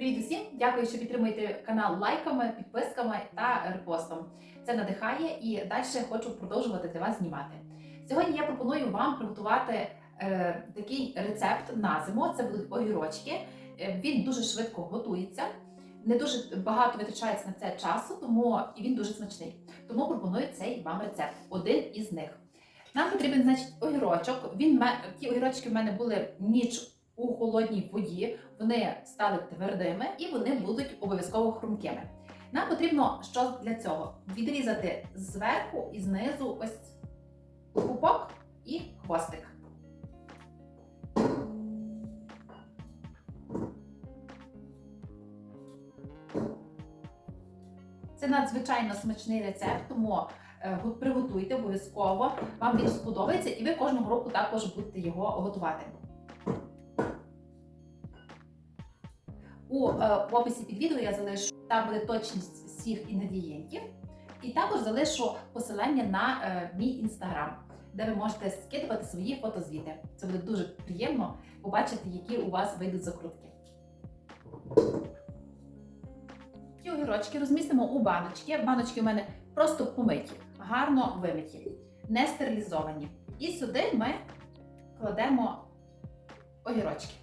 Привіт усім! Дякую, що підтримуєте канал лайками, підписками та репостом. Це надихає і далі хочу продовжувати для вас знімати. Сьогодні я пропоную вам приготувати е, такий рецепт на зиму. Це будуть огірочки. Е, він дуже швидко готується, не дуже багато витрачається на це часу, тому і він дуже смачний. Тому пропоную цей вам рецепт. Один із них. Нам потрібен значить огірочок. Він ті огірочки в мене були ніч у холодній воді. Вони стали твердими і вони будуть обов'язково хрумкими. Нам потрібно що для цього? Відрізати зверху і знизу ось пупок і хвостик. Це надзвичайно смачний рецепт, тому е, приготуйте обов'язково. Вам він сподобається, і ви кожного року також будете його готувати. У е, описі під відео я залишу там буде точність всіх інгредієнтів, і також залишу посилання на е, мій інстаграм, де ви можете скидувати свої фотозвіти. Це буде дуже приємно побачити, які у вас вийдуть закрутки. Ці огірочки розмістимо у баночки. Баночки у мене просто помиті, гарно вимиті, не стерилізовані. І сюди ми кладемо огірочки.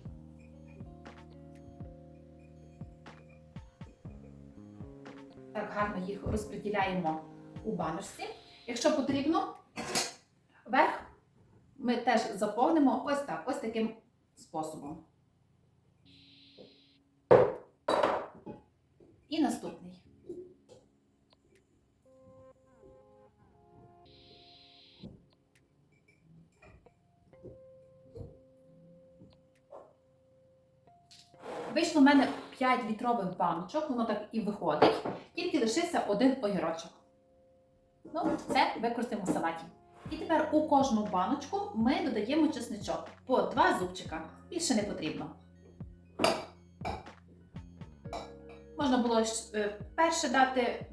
Так гарно їх розподіляємо у баночці. Якщо потрібно, верх ми теж заповнимо ось так, ось таким способом. І наступний. Вийшло в мене 5 літрових баночок, воно так і виходить. Тільки лишився один огірочок. Ну, це використаємо в салаті. І тепер у кожну баночку ми додаємо чесничок по два зубчика. Більше не потрібно. Можна було е, перше дати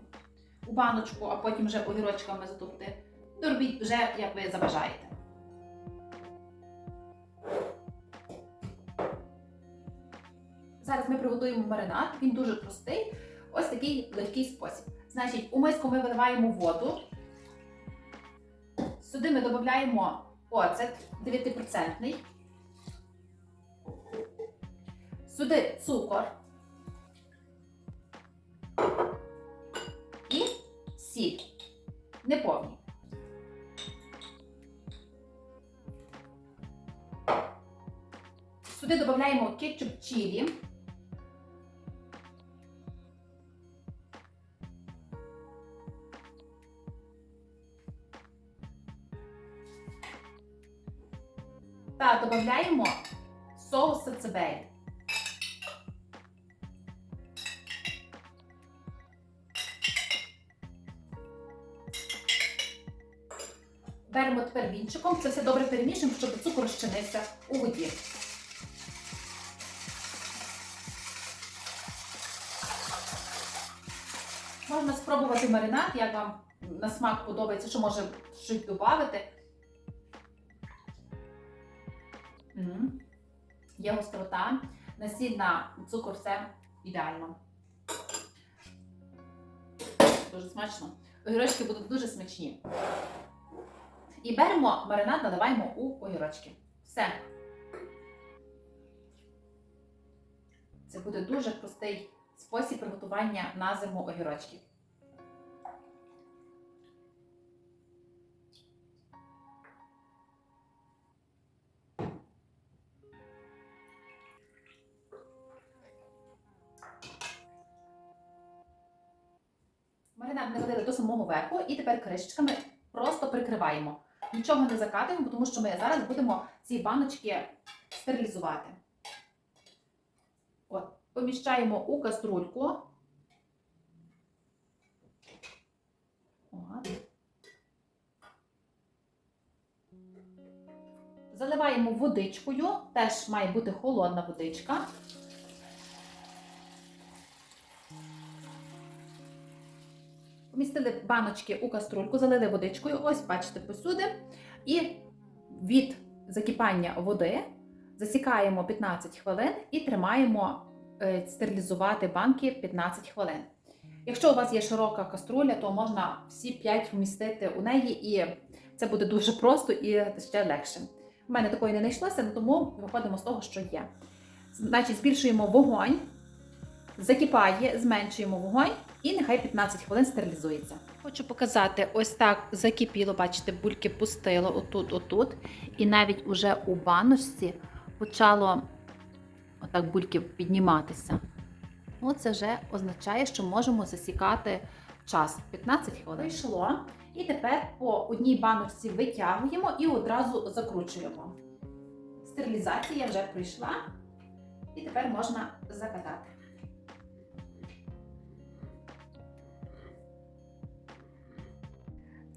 у баночку, а потім вже огірочками затовкти. Доробіть вже, як ви забажаєте. Зараз ми приготуємо маринад, він дуже простий. Ось такий легкий спосіб. Значить, у миску ми виливаємо воду. Сюди ми додаємо оцет 9%. Сюди цукор. І сіль. Неповні. Сюди додаємо кетчуп чилі. Та додаємо соус сацебель. Беремо тепер вінчиком, це все добре перемішуємо, щоб цукор розчинився у воді. Можна спробувати маринад, як вам на смак подобається, що може щось додати. Є гострота, насіння, цукор, все ідеально. Дуже смачно. Огірочки будуть дуже смачні. І беремо маринад, наливаємо у огірочки. Все. Це буде дуже простий спосіб приготування на зиму огірочків. Навалили до самого верху і тепер кришечками просто прикриваємо. Нічого не закатуємо, тому що ми зараз будемо ці баночки стерилізувати. От, поміщаємо у каструльку. От. Заливаємо водичкою, теж має бути холодна водичка. Помістили баночки у каструльку, залили водичкою, ось бачите посюди. І від закипання води засікаємо 15 хвилин і тримаємо е, стерилізувати банки 15 хвилин. Якщо у вас є широка каструля, то можна всі 5 вмістити у неї, і це буде дуже просто і ще легше. У мене такої не знайшлося, тому виходимо з того, що є. Значить, збільшуємо вогонь, закипає, зменшуємо вогонь і нехай 15 хвилин стерилізується. Хочу показати, ось так закипіло, бачите, бульки пустило отут, отут. І навіть уже у баночці почало отак бульки підніматися. Ну, це вже означає, що можемо засікати час 15 хвилин. Вийшло. І тепер по одній баночці витягуємо і одразу закручуємо. Стерилізація вже пройшла, і тепер можна закатати.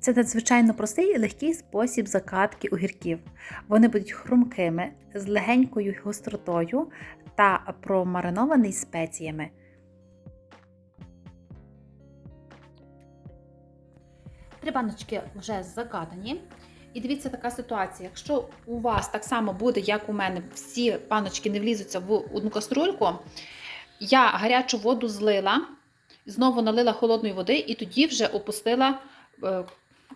Це надзвичайно простий і легкий спосіб закатки огірків. Вони будуть хрумкими, з легенькою гостротою та промаринований спеціями. Три баночки вже закатані. І дивіться, така ситуація. Якщо у вас так само буде, як у мене, всі баночки не влізуться в одну каструльку, я гарячу воду злила, знову налила холодної води і тоді вже опустила е,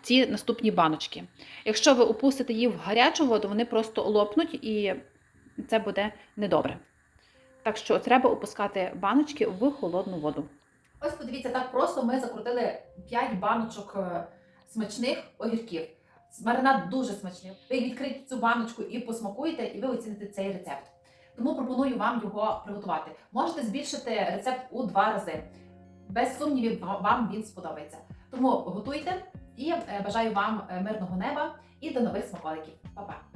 ці наступні баночки. Якщо ви опустите її в гарячу воду, вони просто лопнуть і це буде недобре. Так що треба опускати баночки в холодну воду. Ось подивіться, так просто ми закрутили 5 баночок е, смачних огірків. Маринад дуже смачний. Ви відкрийте цю баночку і посмакуєте, і ви оціните цей рецепт. Тому пропоную вам його приготувати. Можете збільшити рецепт у два рази. Без сумнівів, вам він сподобається. Тому готуйте і е, бажаю вам е, мирного неба і до нових смаколиків. Па-па!